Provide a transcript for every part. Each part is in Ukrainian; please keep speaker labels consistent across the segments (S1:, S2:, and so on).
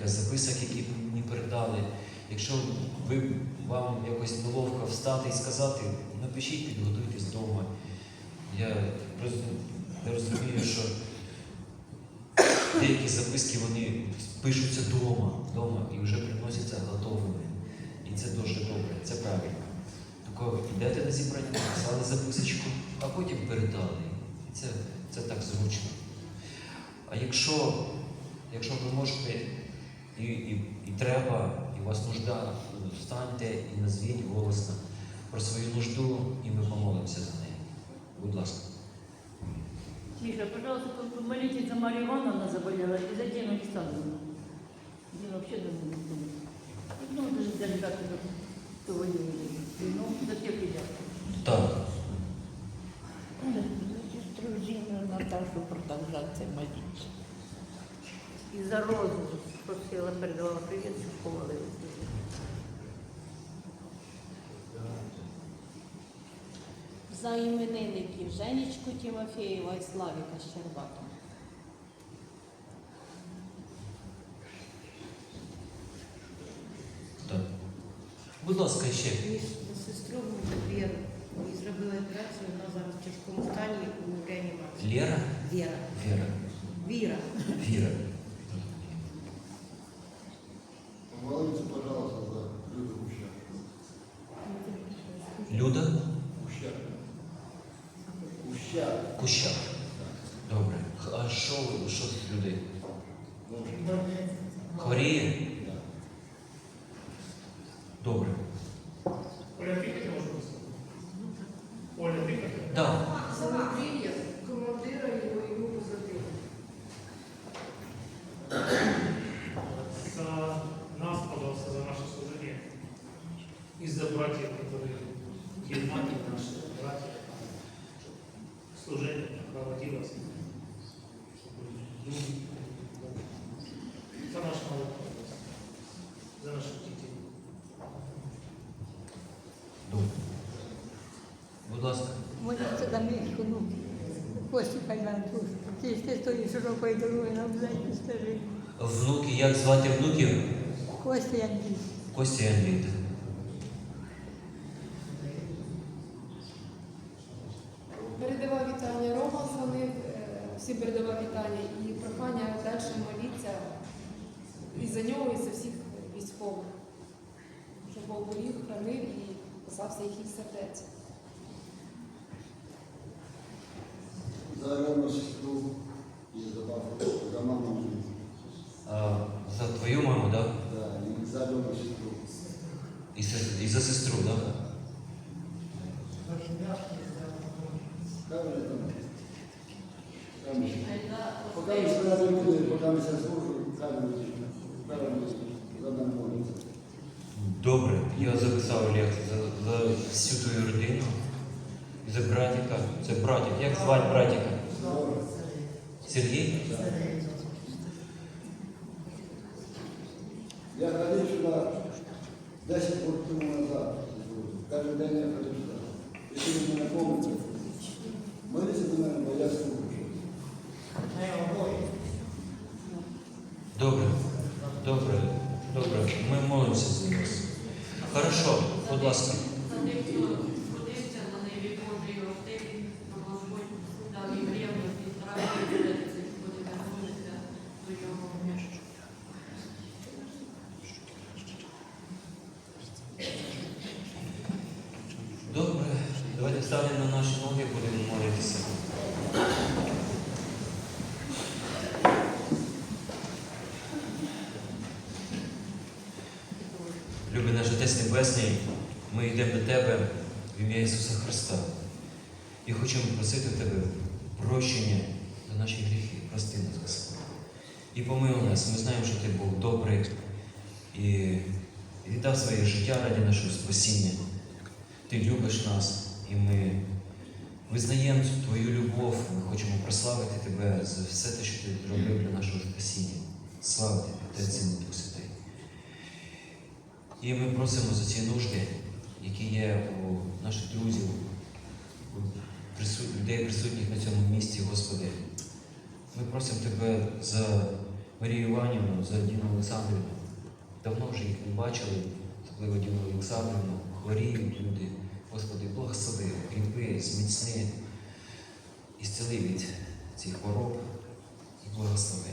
S1: декілька записок, які мені передали. Якщо ви вам якось неловко встати і сказати, напишіть, підготуйтесь вдома. Я, роз- я розумію, що деякі записки вони пишуться вдома, вдома і вже приносяться готовими. І це дуже добре, це правильно. Тако йдете на зібрання, написали записочку, а потім передали. Це, це так зручно. А якщо, якщо ви можете і, і, і треба, і у вас нужда, встаньте і назвіть голосно про свою нужду, і ми помолимося за неї. Будь ласка.
S2: Тише, пожалуйста, помолитесь за Марию Ивановну заболела и за Дину Александровну. Дина вообще не помню. Ну, даже, как это, кто воюет. Ну, за всех ребят.
S1: Так.
S3: Сестру Наташу продолжаться молиться.
S2: И за Розу просила, передавала привет, щоб помолилась.
S4: За іменинників Женечку Тимофєєва і Славіка Щербата.
S1: так. Будь ласка, ще.
S5: І сестру Віру. І зробили операцію, вона зараз в тяжкому стані у реанімації.
S1: Лера?
S5: Віра.
S1: Вера.
S5: Віра.
S1: Віра. Хворіє? Добре.
S6: Оля, тикати може просто? Оля, тикати?
S1: Так.
S7: Самоприя командира его и группы затыла.
S6: За нас, пожалуйста, за наше служение. И за братьев, которые Германии, наши братья, служение проводилось.
S8: Кайданту. Ті ж ти стоїш широкою дорогою на взаді скажи.
S1: Внуки, як звати внуків?
S8: Кості Андрій.
S1: Костя і Андрій.
S7: Передавав вітання Рома дзвонив, е, всім передавав вітання і прохання далі молитися і за нього, і за всіх військових, щоб Бог беріг, хранив і касався їхніх сердець.
S9: За Альону сестру и за папу, за маму.
S1: А, за твою маму, так? Да?
S9: Да, и за Алену сестру.
S1: І, се- і за сестру, так? Да?
S9: Как же там? Там еще. Пока мы сказали люди, пока мы себя слушаем, каждый каждый за нами молится.
S1: Добре, я записав Олег за, за всю твою родину. І за братика. Це братик. Як звати братика? Сергій?
S9: Я ходил сюда 10 год тому назад. Каждый день я ходил сюда. Если вы не напомните, молитесь за меня, но я слушаю.
S1: Добре, добре, добре. Ми молимося за вас. Хорошо, будь ласка.
S10: За тих, хто трудився на небі Божій ростелі, щоб Господь дав їм рівність і старання віддатися, буде вернутися до його між.
S1: Добре, давайте встанемо на наші ноги, будемо молитися. Любий наш Отець Небесний, ми йдемо до Тебе в ім'я Ісуса Христа і хочемо просити Тебе прощення за наші гріхи. Прости нас, Господь. І помилуй нас. Ми знаємо, що Ти був добрий і віддав своє життя ради нашого спасіння. Ти любиш нас, і ми визнаємо Твою любов. Ми хочемо прославити Тебе за все те, що Ти зробив для нашого спасіння. Слава Тобі, Отець і Дух Святий. І ми просимо за ці нужди, які є у наших друзів, у людей, присутніх на цьому місці, Господи. Ми просимо Тебе за Марію Іванівну, за Діну Олександрівну. Давно вже їх не бачили, особливо Діну Олександрівну, хворіють люди. Господи, благослови, кріпи, зміцни і зціли від цих хвороб і благослови.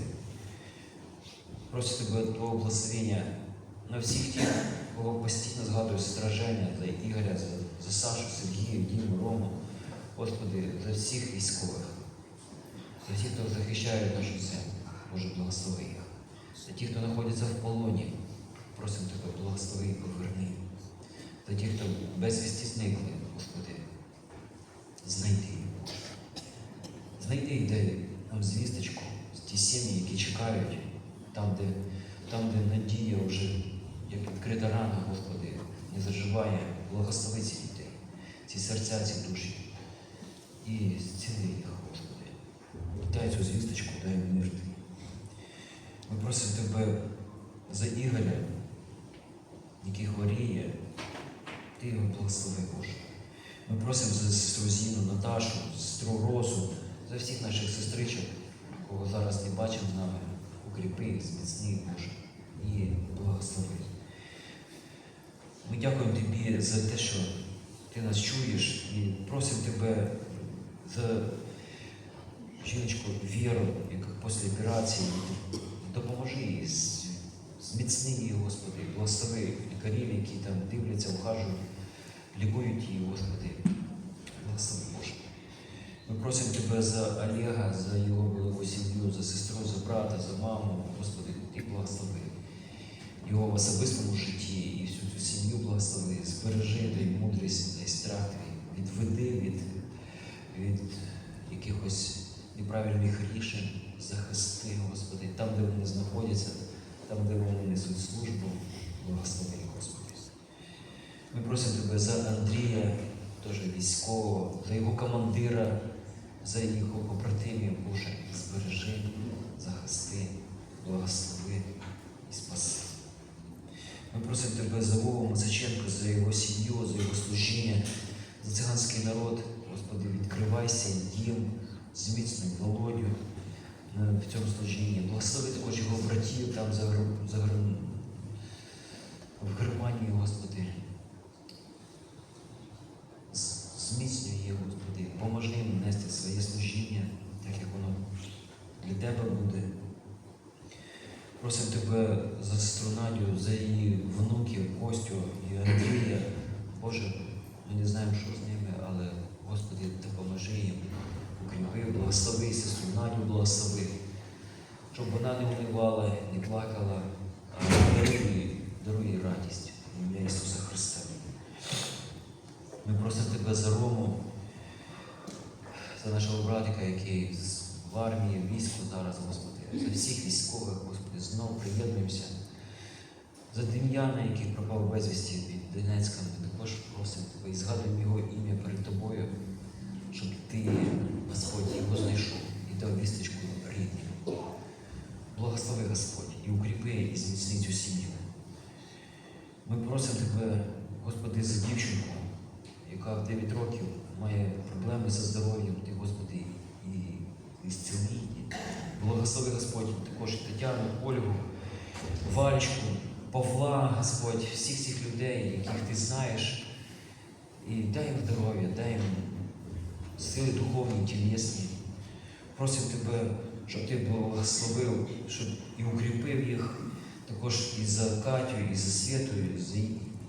S1: Прошу тебе Твого благословення на всіх тих, кого постійно згадую страження за Ігоря, за, Сашу, Сергія, Діму, Рому. Господи, за всіх військових, за тих, хто захищає нашу землю. Боже, благослови їх. За тих, хто знаходиться в полоні, просимо тебе, благослови і поверни. За тих, хто безвісті зникли, Господи, знайди. Знайди і дай нам звісточку, ті сім'ї, які чекають, там, де, там, де надія вже, як відкрита рана, Господи, не заживає, благослови ці дітей, ці серця, ці душі. І зціли їх, Господи. Дай цю звісточку, дай мир Твій. Ми просимо Тебе за Ігоря, який хворіє, Ти його благослови, Боже. Ми просимо за сестру Зіну, Наташу, сестру Росу, за всіх наших сестричок, кого зараз не бачимо з нами, укріпи, зміцни, Боже, і благослови. Ми дякуємо Тобі за те, що Ти нас чуєш і просимо Тебе за жіночку Віру, яка після операції, допоможи їй, зміцни її, Господи, благослови лікарів, які там дивляться, ухажують, лікують її, Господи. Благослови Боже. Ми просимо Тебе за Олега, за його велику сім'ю, за сестру, за брата, за маму, Господи, Ти благослови. Його в особистому житті і всю цю сім'ю благослови, збережи, дай мудрість, дай страх твій, відведи від, від якихось неправильних рішень, захисти, Господи, там, де вони знаходяться, там, де вони несуть службу, благослови, Господи. Ми просимо Тебе за Андрія, теж військового, за його командира, за його побратимів, Боже, збережи, захисти, благослови і спаси. Ми просимо Тебе за Вову Мазаченко, за його сім'ю, за його служіння, за циганський народ. Господи, відкривайся, дім, зміцнюй Володю е, в цьому служінні. Благослови також його братів там за, за в Германії, Господи. Зміцнюй їх, Господи, поможи їм нести своє служіння, так як воно для Тебе буде. Просимо Тебе за сестру Надю, за її внуків, Костю і Андрія. Боже, ми не знаємо, що з ними, Господи, допоможи їм, укріпи, благослови сестру Надю, благослови, щоб вона не унивала, не плакала, а даруй даруй радість в ім'я Ісуса Христа. Ми просимо Тебе за Рому, за нашого братика, який в армії, в війську зараз, Господи, за всіх військових, Господи, знов приєднуємося. За Дем'яна, який пропав безвісті від Донецька, ми також просимо Тебе і згадуємо його ім'я перед Тобою, щоб Ти, Господь, його знайшов і дав вісточку рідним. Благослови Господь і укріпи і зміцни цю сім'ю. Ми просимо Тебе, Господи, за дівчинку, яка в 9 років має проблеми зі здоров'ям, Ти, Господи, і, зціли її. Благослови Господь також Тетяну, Ольгу, Валечку, Павла, Господь, всіх цих людей, яких ти знаєш, і дай їм здоров'я, дай їм сили духовні, тілесні. Просимо Тебе, щоб Ти благословив, щоб і укріпив їх також і за Катю, і за Святу, і за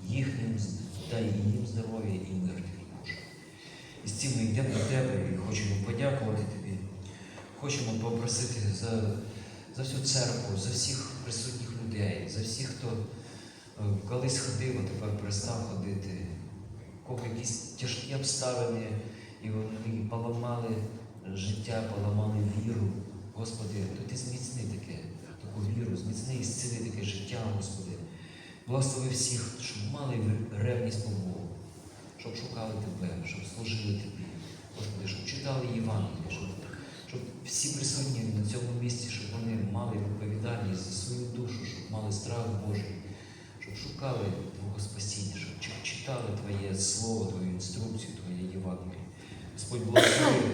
S1: їхнім, дай їм здоров'я і мир Твій, Боже. І з цим ми йдемо до Тебе і хочемо подякувати Тобі. Хочемо попросити за, за всю церкву, за всіх присутніх людей, за всіх, хто е, колись ходив, а тепер перестав ходити, кого якісь тяжкі обставини, і вони поламали життя, поламали віру. Господи, то ти зміцни таке, таку віру, зміцни і зціли таке життя, Господи. Благослови всіх, щоб мали ревність по Богу, щоб шукали Тебе, щоб служили Тобі, Господи, щоб читали Євангеліє, щоб всі присутні на цьому місці, щоб вони мали відповідальність за свою душу, щоб мали страх Божий, щоб шукали Твого спасіння, щоб читали Твоє Слово, Твою інструкцію, Твоє Євангеліє. Господь благослови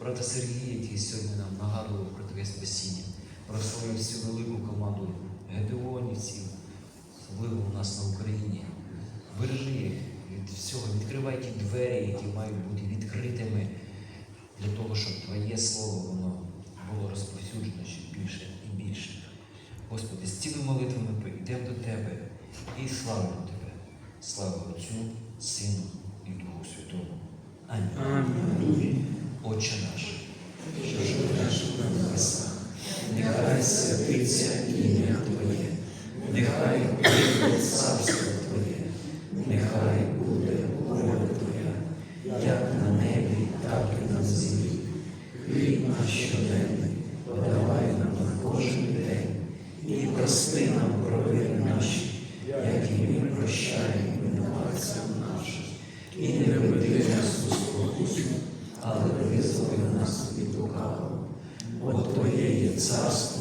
S1: брата Сергія, який сьогодні нам нагадував про Твоє спасіння. Прославив всю велику команду гедеонівців, особливо у нас на Україні. Бережи їх від всього, відкривай ті двері, які мають бути відкритими для того, щоб Твоє Слово воно було розповсюджено ще більше і більше. Господи, з цими молитвами йдемо до Тебе і славимо Тебе. Слава Отцю, Сину і Духу Святому. Амінь. Отче наш, що живеш на небесах, нехай святиться ім'я Твоє, нехай прийде царство Твоє, нехай буде воля Твоя, як на небі, так і на землі. Хліб наш щоденний, подавай нам на кожен день, і прости нам провини наші, як і ми прощаємо винуватцям нашим. І не веди нас у спокусу, але визволи нас від лукавого. Бо Твоє є царство